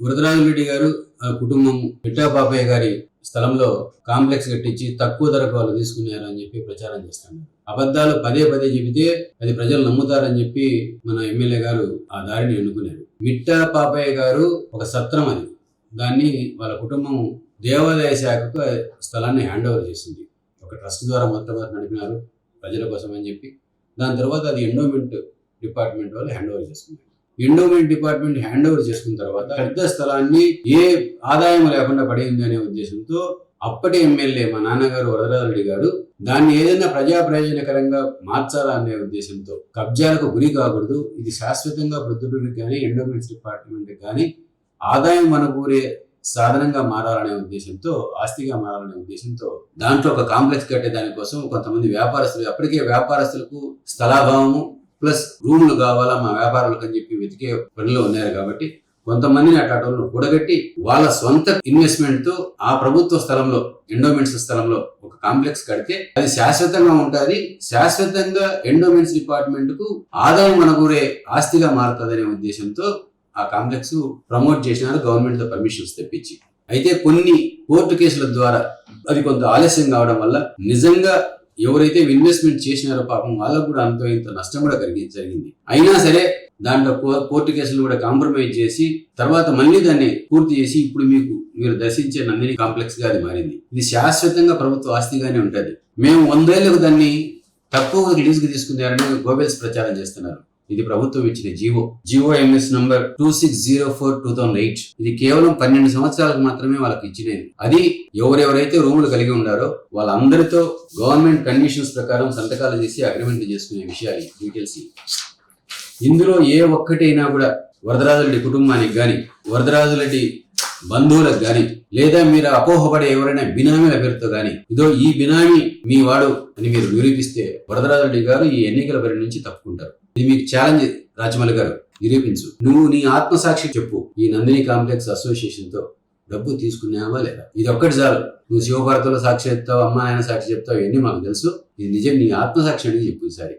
వరదరాజు రెడ్డి గారు ఆ కుటుంబం పిట్టా పాపయ్య గారి స్థలంలో కాంప్లెక్స్ కట్టించి తక్కువ ధరకు వాళ్ళు తీసుకున్నారు అని చెప్పి ప్రచారం చేస్తున్నారు. అబద్ధాలు పదే పదే చెబితే అది ప్రజలు నమ్ముతారని చెప్పి మన ఎమ్మెల్యే గారు ఆ దారిని ఎన్నుకున్నారు. మిట్టా పాపయ్య గారు ఒక సత్రం అది. దాన్ని వాళ్ళ కుటుంబం దేవాదాయ శాఖకు స్థలాన్ని హ్యాండ్ ఓవర్ చేసింది. ఒక ట్రస్ట్ ద్వారా మొత్తం నడిపినారు ప్రజల కోసం అని చెప్పి. దాని తర్వాత అది ఎండోమెంట్ డిపార్ట్మెంట్ వాళ్ళు హ్యాండ్ ఓవర్ చేసుకున్నారు. ఎండోమెంట్ డిపార్ట్మెంట్ హ్యాండ్ ఓవర్ చేసుకున్న తర్వాత పెద్ద స్థలాన్ని ఏ ఆదాయం లేకుండా పడింది అనే ఉద్దేశంతో అప్పటి ఎమ్మెల్యే మా నాన్నగారు వరదరాజరెడ్డి గారు దాన్ని ఏదైనా ప్రజా ప్రయోజనకరంగా మార్చాలా అనే ఉద్దేశంతో కబ్జాలకు గురి కాకూడదు ఇది శాశ్వతంగా ప్రొద్దుటూరికి కానీ ఎండోమెంట్స్ డిపార్ట్మెంట్ కానీ ఆదాయం మనకూరే సాధనంగా మారాలనే ఉద్దేశంతో ఆస్తిగా మారాలనే ఉద్దేశంతో దాంట్లో ఒక కాంప్లెక్స్ కట్టే దానికోసం కొంతమంది వ్యాపారస్తులు అప్పటికే వ్యాపారస్తులకు స్థలాభావము ప్లస్ రూములు కావాలా మా వ్యాపారాలకు అని చెప్పి వెతికే పనిలో ఉన్నారు కాబట్టి కొంతమందిని అట్లాంటి కూడగట్టి వాళ్ళ సొంత ఇన్వెస్ట్మెంట్తో ఆ ప్రభుత్వ స్థలంలో ఎండోమెంట్స్ స్థలంలో ఒక కాంప్లెక్స్ కడితే అది శాశ్వతంగా ఉంటుంది. శాశ్వతంగా ఎండోమెంట్స్ డిపార్ట్మెంట్కు ఆదాయం మనకూరే ఆస్తిగా మారుతుందనే ఉద్దేశంతో ఆ కాంప్లెక్స్ ప్రమోట్ చేసినారు గవర్నమెంట్తో పర్మిషన్స్ తెప్పించి. అయితే కొన్ని కోర్టు కేసుల ద్వారా అది కొంత ఆలస్యం కావడం వల్ల నిజంగా ఎవరైతే ఇన్వెస్ట్మెంట్ చేసినారో పాపం వాళ్ళకు కూడా అంతో ఇంత నష్టం కూడా కలిగి జరిగింది. అయినా సరే దాంట్లో కోర్టు కేసులు కూడా కాంప్రమైజ్ చేసి తర్వాత మళ్ళీ దాన్ని పూర్తి చేసి ఇప్పుడు మీకు మీరు దర్శించే నందిని కాంప్లెక్స్గా అది మారింది. ఇది శాశ్వతంగా ప్రభుత్వ ఆస్తిగానే ఉంటుంది. మేము వందేళ్ళకు దాన్ని తక్కువ రిలీజ్కి తీసుకున్నారని గోబెల్స్ ప్రచారం చేస్తున్నారు. ఇది ప్రభుత్వం ఇచ్చిన GO GO MS number two six zero four two thousand eight ఇది కేవలం పన్నెండు సంవత్సరాలకు మాత్రమే వాళ్ళకి ఇచ్చినది. అది ఎవరెవరైతే రూములు కలిగి ఉండారో వాళ్ళందరితో గవర్నమెంట్ కండిషన్స్ ప్రకారం సంతకాలు చేసి అగ్రిమెంట్ చేసుకునే విషయాలు డీటెయిల్స్ ఇందులో ఏ ఒక్కటైనా కూడా వరదరాజులరెడ్డి కుటుంబానికి కానీ వరదరాజులరెడ్డి బంధువులకు కానీ లేదా మీరు అపోహపడే ఎవరైనా బినామీల పేరుతో కానీ ఇదో ఈ బినామీ మీ వాడు అని మీరు నిరూపిస్తే వరదరాజుడి గారు ఈ ఎన్నికల బరి నుంచి తప్పుకుంటారు. ఇది మీకు ఛాలెంజ్ రాజమౌళి గారు నిరూపించు. నువ్వు నీ ఆత్మసాక్షి చెప్పు ఈ నందిని కాంప్లెక్స్ అసోసియేషన్తో డబ్బు తీసుకున్నావా లేదా? ఇది ఒక్కటి చాలు. నువ్వు శివభారతంలో సాక్షి చెప్తావు అమ్మ నాయన సాక్షి చెప్తావు ఇవన్నీ మాకు తెలుసు. ఇది నిజం నీ ఆత్మసాక్షి అని చెప్పు ఈసారి.